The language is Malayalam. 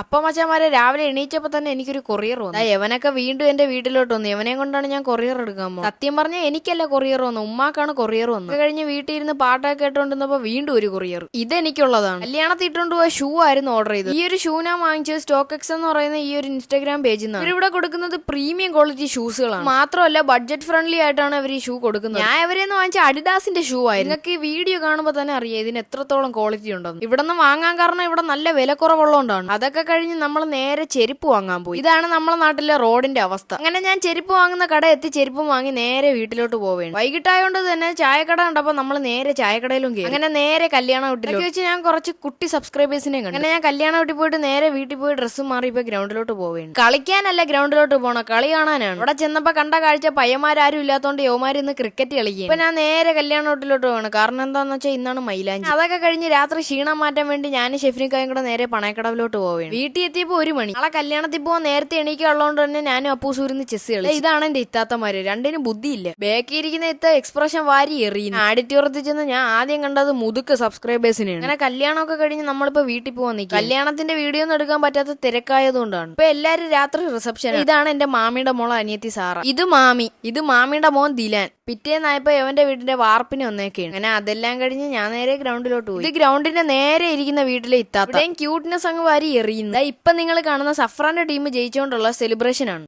അപ്പൊ മച്ചാമാരെ രാവിലെ എണീറ്റപ്പോ തന്നെ എനിക്കൊരു കൊറിയർ വന്നു. എവനൊക്കെ വീണ്ടും എന്റെ വീട്ടിലോട്ട് വന്നു. യവനെയും കൊണ്ടാണ് ഞാൻ കൊറിയർ എടുക്കാൻ സത്യം പറഞ്ഞ എനിക്കല്ല കൊറിയർ വന്നു ഉമ്മാക്കാണ് കൊറിയർ വന്നത്. കഴിഞ്ഞ് വീട്ടിൽ ഇരുന്ന് പാട്ടൊക്കെ കേട്ടോണ്ടിരുന്നപ്പോ വീണ്ടും ഒരു കൊറിയർ. ഇതെനിക്കുള്ളതാണ്. കല്യാണത്തിൽ ഇട്ടുകൊണ്ട് പോയ ഷൂ ആയിരുന്നു ഓർഡർ ചെയ്തത്. ഈ ഒരു ഷൂ ഞാൻ വാങ്ങിച്ചത് സ്റ്റോക്ക് എക്സ് എന്ന് പറയുന്ന ഈ ഒരു ഇൻസ്റ്റാഗ്രാം പേജിൽ നിന്നാണ് ഇവിടെ കൊടുക്കുന്നത് പ്രീമിയം ക്വാളിറ്റി ഷൂസുകളാണ് മാത്രമല്ല ബഡ്ജറ്റ് ഫ്രണ്ട്ലി ആയിട്ടാണ് അവർ ഈ ഷൂ കൊടുക്കുന്നത്. ഞാൻ ഇവരെന്ന് വാങ്ങിച്ച അഡിഡാസിന്റെ ഷൂ ആയിരുന്നു. നിങ്ങൾക്ക് ഈ വീഡിയോ കാണുമ്പോൾ തന്നെ അറിയാം ഇതിന് എത്രത്തോളം ക്വാളിറ്റി ഉണ്ടെന്ന്. ഇവിടെ നിന്ന് വാങ്ങാൻ കാരണം ഇവിടെ നല്ല വില കുറവുള്ളതുകൊണ്ടാണ് അതൊക്കെ കഴിഞ്ഞ് നമ്മൾ നേരെ ചെരുപ്പ് വാങ്ങാൻ പോയി. ഇതാണ് നമ്മളെ നാട്ടിലെ റോഡിന്റെ അവസ്ഥ. അങ്ങനെ ഞാൻ ചെരുപ്പ് വാങ്ങുന്ന കട എത്തി ചെരുപ്പും വാങ്ങി നേരെ വീട്ടിലോട്ട് പോവുകയാണ്. വൈകിട്ടായോണ്ട് തന്നെ ചായക്കട കണ്ടപ്പോൾ നമ്മൾ നേരെ ചായക്കടയിലും കയറി അങ്ങനെ നേരെ കല്യാണ വീട്ടിലേക്ക് വെച്ച് ഞാൻ കുറച്ച് കുട്ടി സബ്സ്ക്രൈബേഴ്സിനെ കണ്ടു. അങ്ങനെ ഞാൻ കല്യാണ വീട്ടിൽ പോയിട്ട് നേരെ വീട്ടിൽ പോയി ഡ്രസ്സ് മാറി ഇപ്പൊ ഗ്രൗണ്ടിലോട്ട് പോവുകയാണ്. കളിക്കാനല്ല ഗ്രൗണ്ടിലോട്ട് പോണ കളി കാണാനാണ്. ഇവിടെ ചെന്നപ്പോ കണ്ട കാഴ്ച പയ്യന്മാരും ഇല്ലാത്തോണ്ട് യോമാര് ഇന്ന് ക്രിക്കറ്റ് കളിക്കും ഇപ്പൊ ഞാൻ നേരെ കല്യാണ വീട്ടിലോട്ട് പോകണം കാരണം എന്താന്ന് വെച്ചാൽ ഇന്നാണ് മൈലാഞ്ചി. അതൊക്കെ കഴിഞ്ഞ് രാത്രി ക്ഷീണം മാറ്റാൻ വേണ്ടി ഞാൻ ഷെഫിനിക്കായും കൂടെ നേരെ പണയക്കടവിലോട്ട് പോവുകയാണ്. വീട്ടിൽ എത്തിയപ്പോ ഒരു മണി. നാളെ കല്യാണത്തിൽ പോകാൻ നേരത്തെ എണീക്കുള്ളതുകൊണ്ട് തന്നെ ഞാനും അപ്പൂസൂരിന്ന് ചെസ് കളി ഇതാണ് എന്റെ ഇത്താത്തമാര്. രണ്ടിനും ബുദ്ധിയില്ല. ബാക്കി ഇരിക്കുന്ന ഇത്ത എക്സ്പ്രഷൻ വാരി എറിയുന്നു. ആഡിറ്റോറിയത്തിൽ ചെന്ന് ഞാൻ ആദ്യം കണ്ടത് മുതുക്ക് സബ്സ്ക്രൈബേഴ്സിനെയാണ് അങ്ങനെ കല്യാണമൊക്കെ കഴിഞ്ഞ് നമ്മളിപ്പോ വീട്ടിൽ പോകാൻ നിൽക്കും കല്യാണത്തിന്റെ വീഡിയോ ഒന്നും എടുക്കാൻ പറ്റാത്ത തിരക്കായതുകൊണ്ടാണ്. ഇപ്പൊ എല്ലാരും രാത്രി റിസപ്ഷൻ ഇതാണ് എന്റെ മാമിയുടെ മോളെ അനിയത്തി സാറ. ഇത് മാമി. ഇത് മാമിയുടെ മോൻ ദിലാൻ. പിറ്റേന്നായപ്പോ എവന്റെ വീടിന്റെ വാർപ്പിന് വന്നേക്കാണ്. അങ്ങനെ അതെല്ലാം കഴിഞ്ഞ് ഞാൻ നേരെ ഗ്രൗണ്ടിലോട്ട് പോയി. ഇത് ഗ്രൗണ്ടിന്റെ നേരെ ഇരിക്കുന്ന വീട്ടിലെ ഇത്താത്ത. ക്യൂട്ട്നെസ് അങ്ങ് വാരി എറിയുന്നു. ദാ ഇപ്പൊ നിങ്ങൾ കാണുന്ന സഫ്രാന്റെ ടീം ജയിച്ചുകൊണ്ടുള്ള സെലിബ്രേഷൻ ആണ്.